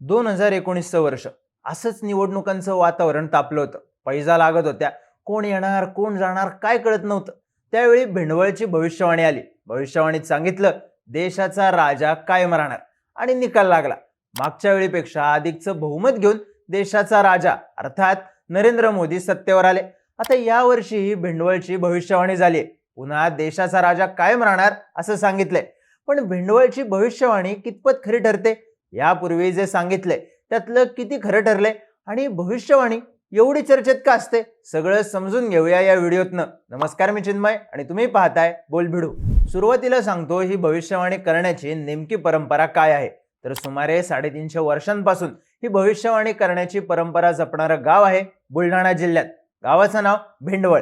दोन हजार एकोणीसचं वर्ष. असंच निवडणुकांचं वातावरण तापलं होतं. पैजा लागत होत्या. कोण येणार कोण जाणार काय कळत नव्हतं. त्यावेळी भिंडवळची भविष्यवाणी आली. भविष्यवाणीत सांगितलं देशाचा राजा कायम राहणार. आणि निकाल लागला. मागच्या वेळीपेक्षा अधिकचं बहुमत घेऊन देशाचा राजा अर्थात नरेंद्र मोदी सत्तेवर आले. आता यावर्षी ही भिंडवळची भविष्यवाणी झाली पुन्हा देशाचा राजा कायम राहणार असं सांगितलंय. पण भिंडवळची भविष्यवाणी कितपत खरी ठरते? यापूर्वी जे सांगितलंय त्यातलं किती खरं ठरलंय? आणि भविष्यवाणी एवढी चर्चेत का असते? सगळं समजून घेऊया या व्हिडिओतनं. नमस्कार मी चिन्मय आणि तुम्ही पाहताय बोलभिडू. सुरुवातीला सांगतो ही भविष्यवाणी करण्याची नेमकी परंपरा काय आहे? तर सुमारे साडेतीनशे वर्षांपासून ही भविष्यवाणी करण्याची परंपरा जपणारं गाव आहे बुलढाणा जिल्ह्यात. गावाचं नाव भेंडवळ.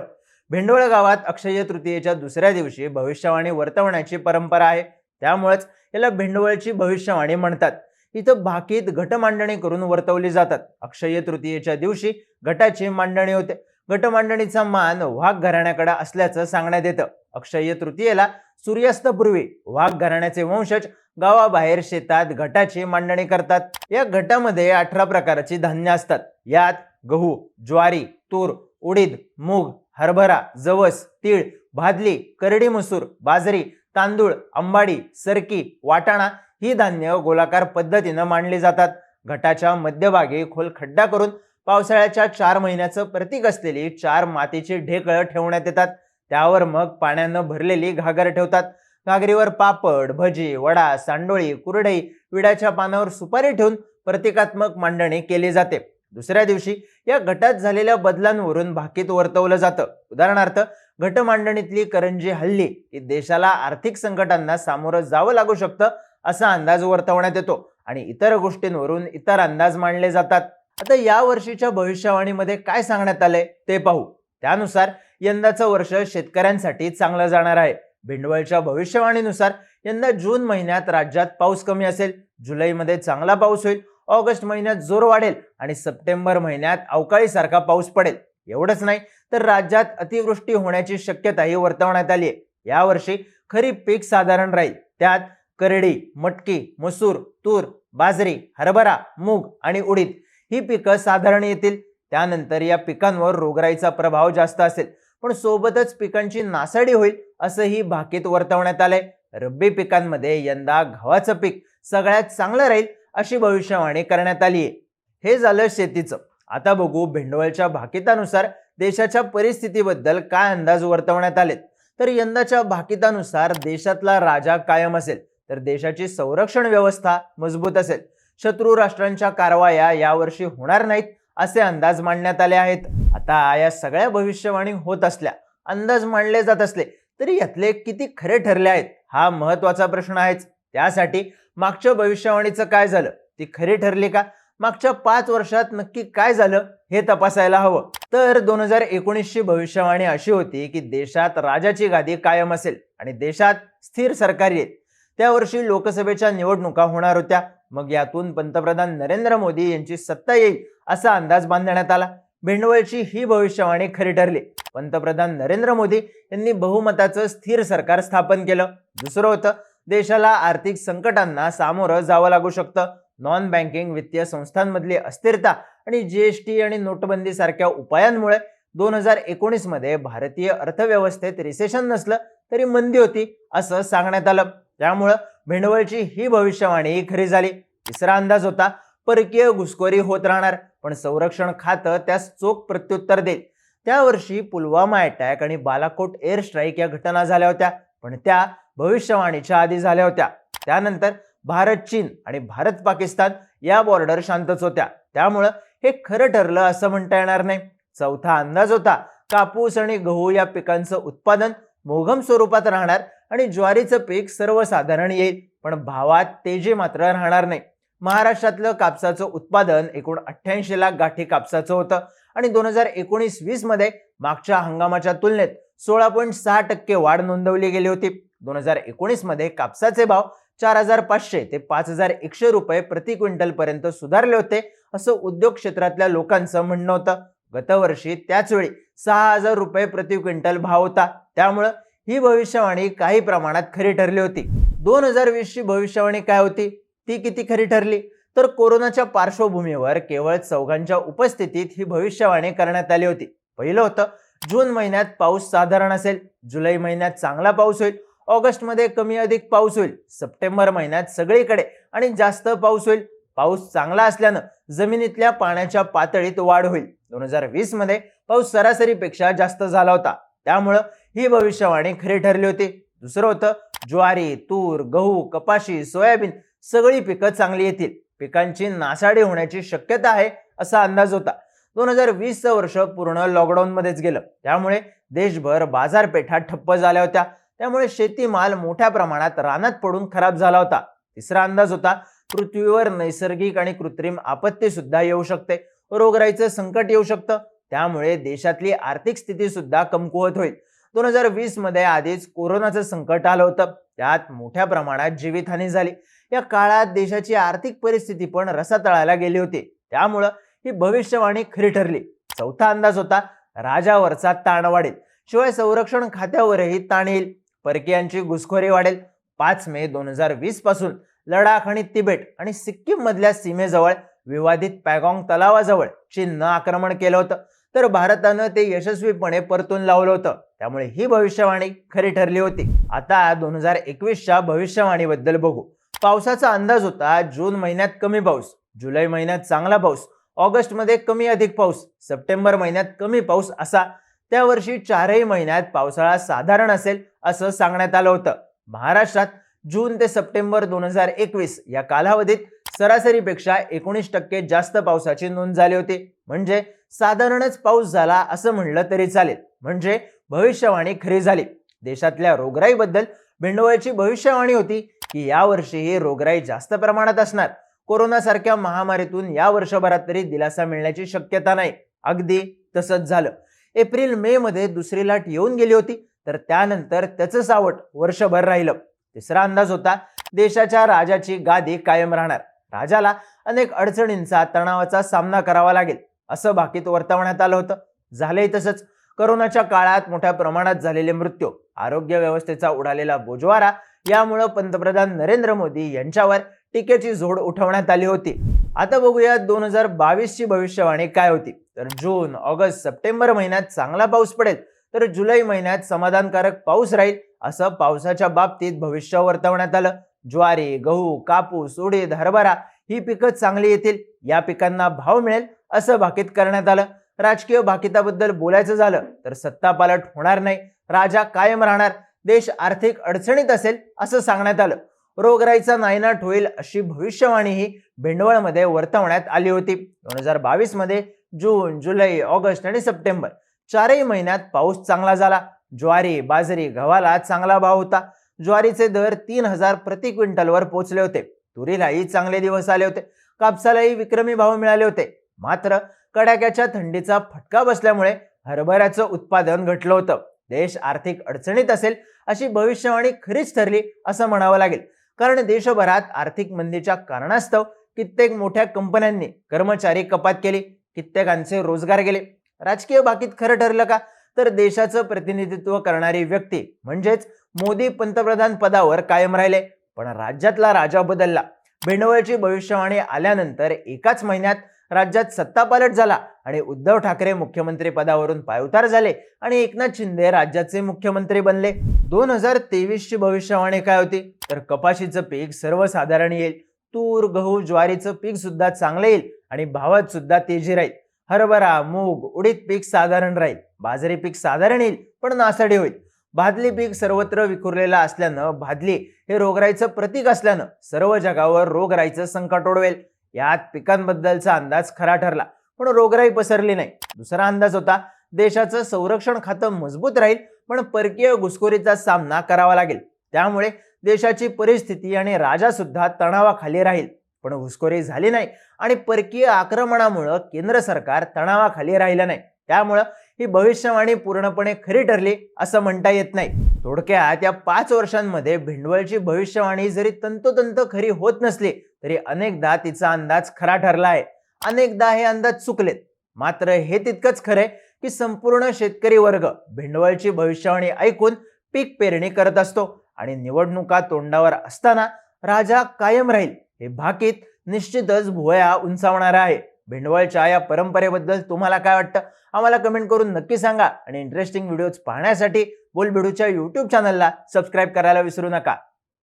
भेंडवळ गावात अक्षय तृतीयेच्या दुसऱ्या दिवशी भविष्यवाणी वर्तवण्याची परंपरा आहे. त्यामुळेच याला भेंडवळची भविष्यवाणी म्हणतात. इथं भाकीत घट मांडणी करून वर्तवली जातात. अक्षय तृतीयेच्या दिवशी घटाची मांडणी होते. गट मांडणीचा मान वाघ घराण्याकडे असल्याचं सांगण्यात येतं. अक्षय तृतीयेला सूर्यास्तापूर्वी वाघ घराण्याचे वंशज गावाबाहेर शेतात घटाची मांडणी करतात. या घटामध्ये अठरा प्रकारची धान्य असतात. यात गहू ज्वारी तूर उडीद मूग हरभरा जवस तीळ भादली करडी मसूर बाजरी तांदूळ अंबाडी सरकी वाटाणा ही धान्य गोलाकार पद्धतीनं मांडली जातात. घटाच्या मध्यभागी खोल खड्डा करून पावसाळ्याच्या चार महिन्याचं प्रतीक असलेली चार मातीची ढेकळं ठेवण्यात येतात. त्यावर मग पाण्यानं भरलेली घागर ठेवतात. घागरीवर पापड भजी वडा सांडोळी कुरडई विड्याच्या पानावर सुपारी ठेवून प्रतिकात्मक मांडणी केली जाते. दुसऱ्या दिवशी या घटात झालेल्या बदलांवरून भाकीत वर्तवलं जातं. उदाहरणार्थ घट मांडणीतली करंजी हल्ली की देशाला आर्थिक संकटांना सामोरं जावं लागू शकतं असा अंदाज वर्तवण्यात येतो. आणि इतर गोष्टींवरून इतर अंदाज मांडले जातात. आता या वर्षीच्या भविष्यवाणीमध्ये काय सांगण्यात आलंय ते पाहू. त्यानुसार यंदाचं वर्ष शेतकऱ्यांसाठी चांगलं जाणार आहे. भिंडवळच्या भविष्यवाणीनुसार यंदा जून महिन्यात राज्यात पाऊस कमी असेल. जुलैमध्ये चांगला पाऊस होईल. ऑगस्ट महिन्यात जोर वाढेल आणि सप्टेंबर महिन्यात अवकाळीसारखा पाऊस पडेल. एवढंच नाही तर राज्यात अतिवृष्टी होण्याची शक्यताही वर्तवण्यात आली आहे यावर्षी खरीप पीक साधारण राहील. त्यात करडी मटकी मसूर तूर बाजरी हरभरा मूग आणि उडीद ही पिकं साधारण येतील. त्यानंतर या पिकांवर रोगराईचा प्रभाव जास्त असेल. पण सोबतच पिकांची नासाडी होईल असंही भाकीत वर्तवण्यात आलंय. रब्बी पिकांमध्ये यंदा गव्हाचं पीक सगळ्यात चांगलं राहील अशी भविष्यवाणी करण्यात आली आहे हे झालं शेतीचं. आता बघू भेंडवळच्या भाकितानुसार देशाच्या परिस्थितीबद्दल काय अंदाज वर्तवण्यात आलेत. तर यंदाच्या भाकितानुसार देशातला राजा कायम असेल. तर देशाची संरक्षण व्यवस्था मजबूत असेल. शत्रू राष्ट्रांच्या कारवाया यावर्षी होणार नाहीत असे अंदाज मांडण्यात आले आहेत. आता या सगळ्या भविष्यवाणी होत असल्या अंदाज मांडले जात असले तरी यातले किती खरे ठरले आहेत हा महत्त्वाचा प्रश्न आहेच. त्यासाठी मागच्या भविष्यवाणीचं काय झालं ती खरी ठरली का? मागच्या पाच वर्षात नक्की काय झालं हे तपासायला हवं. तर दोन हजार एकोणीसची भविष्यवाणी अशी होती की देशात राजाची गादी कायम असेल आणि देशात स्थिर सरकार येईल. त्या वर्षी लोकसभेच्या निवडणुका होणार होत्या. मग यातून पंतप्रधान नरेंद्र मोदी यांची सत्ता येईल असा अंदाज बांधण्यात आला. भेंडवळची ही भविष्यवाणी खरी ठरली. पंतप्रधान नरेंद्र मोदी यांनी बहुमताचं स्थिर सरकार स्थापन केलं. दुसरं होतं देशाला आर्थिक संकटांना सामोरं जावं लागू शकतं. नॉन बँकिंग वित्तीय संस्थांमधली अस्थिरता आणि जीएसटी आणि नोटबंदी सारख्या उपायांमुळे दोन हजार एकोणीसमध्ये भारतीय अर्थव्यवस्थेत रिसेशन नसलं तरी मंदी होती असं सांगण्यात आलं. त्यामुळं भेंडवळची ही भविष्यवाणी खरी झाली. तिसरा अंदाज होता परकीय घुसखोरी होत राहणार पण संरक्षण खातं त्यास चोख प्रत्युत्तर देईल. त्या वर्षी पुलवामा अटॅक आणि बालाकोट एअर स्ट्राईक या घटना झाल्या होत्या पण त्या भविष्यवाणीच्या आधी झाल्या होत्या. त्यानंतर भारत चीन आणि भारत पाकिस्तान या बॉर्डर शांतच होत्या. त्यामुळं हे खरं ठरलं असं म्हणता येणार नाही. चौथा अंदाज होता कापूस आणि गहू या पिकांचं उत्पादन मोघम स्वरूपात राहणार आणि ज्वारीचं पीक सर्वसाधारण येईल पण भावात तेजी मात्र राहणार नाही. महाराष्ट्रातलं कापसाचं उत्पादन एकूण अठ्ठ्याऐंशी लाख गाठी कापसाचं होतं आणि दोन हजार एकोणीस वीसमध्ये मागच्या हंगामाच्या तुलनेत सोळा पॉईंट सहा टक्के वाढ नोंदवली गेली होती. दोन हजार एकोणीसमध्ये कापसाचे भाव चार हजार पाचशे ते पाच हजार एकशे रुपये प्रति क्विंटल पर्यंत सुधारले होते असं उद्योग क्षेत्रातल्या लोकांचं म्हणणं होतं. गतवर्षी त्याचवेळी सहा हजार रुपये प्रति क्विंटल भाव होता. त्यामुळं ही भविष्यवाणी काही प्रमाणात खरी ठरली होती. दोन हजार वीसची भविष्यवाणी काय होती? ती किती खरी ठरली? तर कोरोनाच्या पार्श्वभूमीवर केवळ चौघांच्या उपस्थितीत ही भविष्यवाणी करण्यात आली होती. पहिलं होतं जून महिन्यात पाऊस साधारण असेल जुलै महिन्यात चांगला पाऊस होईल ऑगस्टमध्ये कमी अधिक पाऊस होईल सप्टेंबर महिन्यात सगळीकडे आणि जास्त पाऊस होईल. पाऊस चांगला असल्यानं जमिनीतल्या पाण्याच्या पातळीत वाढ होईल. दोन हजार वीसमध्ये पाऊस सरासरीपेक्षा जास्त झाला होता. त्यामुळं ही भविष्यवाणी खरी ठरली होती. दुसरं होतं ज्वारी तूर गहू कपाशी सोयाबीन सगळी पिकं चांगली येतील. पिकांची नासाडी होण्याची शक्यता आहे असा अंदाज होता. दोन हजार वीसचं वर्ष पूर्ण लॉकडाऊनमध्येच गेलं. त्यामुळे देशभर बाजारपेठा ठप्प झाल्या होत्या. त्यामुळे शेतीमाल मोठ्या प्रमाणात रानात पडून खराब झाला होता. तिसरा अंदाज होता पृथ्वीवर नैसर्गिक आणि कृत्रिम आपत्ती सुद्धा येऊ शकते. रोगराईचं संकट येऊ शकतं. त्यामुळे देशातली आर्थिक स्थिती सुद्धा कमकुवत होईल. दोन हजार वीसमध्ये आधीच कोरोनाचं संकट आलं होतं. त्यात मोठ्या प्रमाणात जीवितहानी झाली. या काळात देशाची आर्थिक परिस्थिती पण रसातळाला गेली होती. त्यामुळं ही भविष्यवाणी खरी ठरली. चौथा अंदाज होता राजावरचा ताण वाढेल. शिवाय संरक्षण खात्यावरही ताण येईल. परकीयांची घुसखोरी वाढेल. पाच मे दोन हजार वीसपासून लडाख आणि तिबेट आणि सिक्कीम मधल्या सीमेजवळ विवादित पॅगॉंग तलावाजवळ चीननं आक्रमण केलं होतं. तर भारतानं ते यशस्वीपणे परतून लावलं होतं. त्यामुळे ही भविष्यवाणी खरी ठरली होती. आता दोन हजार एकवीसच्या भविष्यवाणीबद्दल बघू. पावसाचा अंदाज होता जून महिन्यात कमी पाऊस जुलै महिन्यात चांगला पाऊस ऑगस्टमध्ये कमी अधिक पाऊस सप्टेंबर महिन्यात कमी पाऊस असा. त्या वर्षी चारही महिन्यात पावसाळा साधारण असेल असं सांगण्यात आलं होतं. महाराष्ट्रात जून ते सप्टेंबर दोन हजार एकवीस या कालावधीत सरासरीपेक्षा एकोणीस टक्के जास्त पावसाची नोंद झाली होती. म्हणजे साधारणच पाऊस झाला असं म्हणलं तरी चालेल. म्हणजे भविष्यवाणी खरी झाली. देशातल्या रोगराईबद्दल भेंडवळची भविष्यवाणी होती की यावर्षी ही रोगराई जास्त प्रमाणात असणार. कोरोनासारख्या महामारीतून या वर्षभरात तरी दिलासा मिळण्याची शक्यता नाही. अगदी तसंच झालं. एप्रिल मे मध्ये दुसरी लाट येऊन गेली होती. तर त्यानंतर त्याचं सावट वर्षभर राहिलं. तिसरा अंदाज होता देशाच्या राजाची गादी कायम राहणार. राजाला अनेक अडचणींचा तणावाचा सामना करावा लागेल. असं भाकीत वर्तवण्यात आलं होतं. झालंही तसंच. करोनाच्या काळात मोठ्या प्रमाणात झालेले मृत्यू आरोग्य व्यवस्थेचा उडालेला बोजवारा यामुळं पंतप्रधान नरेंद्र मोदी यांच्यावर टीकेची झोड उठवण्यात आली होती. आता बघूया दोन हजार बावीस ची भविष्यवाणी काय होती. तर जून ऑगस्ट सप्टेंबर महिन्यात चांगला पाऊस पडेल. तर जुलै महिन्यात समाधानकारक पाऊस राहील असं पावसाच्या बाबतीत भविष्य वर्तवण्यात आलं. ज्वारी गहू कापूस उडीद हरभरा ही पिकं चांगली येतील या पिकांना भाव मिळेल. असं भाकीत करण्यात आलं. राजकीय भाकिताबद्दल बोलायचं झालं तर सत्ता पालट होणार नाही. राजा कायम राहणार. देश आर्थिक अडचणीत असेल असं सांगण्यात आलं. रोगराईचा नायनाट होईल अशी भविष्यवाणी ही भेंडवळमध्ये वर्तवण्यात आली होती. दोन हजार बावीसमध्ये जून जुलै ऑगस्ट आणि सप्टेंबर चारही महिन्यात पाऊस चांगला झाला. ज्वारी बाजरी गव्हाला चांगला भाव होता. ज्वारीचे दर तीन हजार प्रति क्विंटलवर पोहोचले होते. तुरीलाही चांगले दिवस आले होते. कापसालाही विक्रमी भाव मिळाले होते. मात्र कडाक्याच्या थंडीचा फटका बसल्यामुळे हरभऱ्याचं उत्पादन घटलं होतं. देश आर्थिक अडचणीत असेल अशी भविष्यवाणी खरीच ठरली असं म्हणावं लागेल. कारण देशभरात आर्थिक मंदीच्या कारणास्तव कित्येक मोठ्या कंपन्यांनी कर्मचारी कपात केली कित्येकांचे रोजगार गेले. राजकीय बाकीत खरं ठरलं का? तर देशाचं प्रतिनिधित्व करणारी व्यक्ती म्हणजेच मोदी पंतप्रधान पदावर कायम राहिले पण राज्यातला राजा बदलला. भेंडवळची भविष्यवाणी आल्यानंतर एकाच महिन्यात राज्यात सत्तापालट झाला आणि उद्धव ठाकरे मुख्यमंत्री पदावरून पायउतार झाले आणि एकनाथ शिंदे राज्याचे मुख्यमंत्री बनले. दोन हजार तेवीसची भविष्यवाणी काय होती? तर कपाशीचं पीक सर्वसाधारण येईल. तूर गहू ज्वारीचं पीक सुद्धा चांगलं येईल आणि भावात सुद्धा तेजी राहील. हरभरा मूग उडीद पीक साधारण राहील. बाजरी पीक साधारण येईल पण नासाडी होईल. भादली पीक सर्वत्र विखुरलेलं असल्यानं भादली हे रोगराईचं प्रतीक असल्यानं सर्व जगावर रोगराईचं संकट ओढवेल. यात पिकांबद्दलचा अंदाज खरा ठरला पण रोगराई पसरली नाही. दुसरा अंदाज होता देशाचं संरक्षण खातं मजबूत राहील पण परकीय घुसखोरीचा सामना करावा लागेल. त्यामुळे देशाची परिस्थिती आणि राजा सुद्धा तणावाखाली राहील. पण घुसखोरी झाली नाही आणि परकीय आक्रमणामुळं केंद्र सरकार तणावाखाली राहिलं नाही. त्यामुळं ही भविष्यवाणी पूर्णपणे खरी ठरली असं म्हणता येत नाही. थोडक्यात या पाच वर्षांमध्ये भिंडवळची भविष्यवाणी जरी तंतोतंत खरी होत नसली तरी अनेकदा तिचा अंदाज खरा ठरला आहे अनेकदा हे अंदाज चुकलेत. मात्र हे तितकंच खरंय की संपूर्ण शेतकरी वर्ग भिंडवळची भविष्यवाणी ऐकून पीक पेरणी करत असतो आणि निवडणुका तोंडावर असताना राजा कायम राहील हे भाकीत निश्चितच भुवया उंचावणारा आहे. भेंडवळच्या या परंपरेबद्दल तुम्हाला काय वाटतं? आम्हाला कमेंट करून नक्की सांगा आणि इंटरेस्टिंग व्हिडिओज पाहण्यासाठी बोलबिडूच्या यूट्यूब चॅनलला सबस्क्राईब करायला विसरू नका.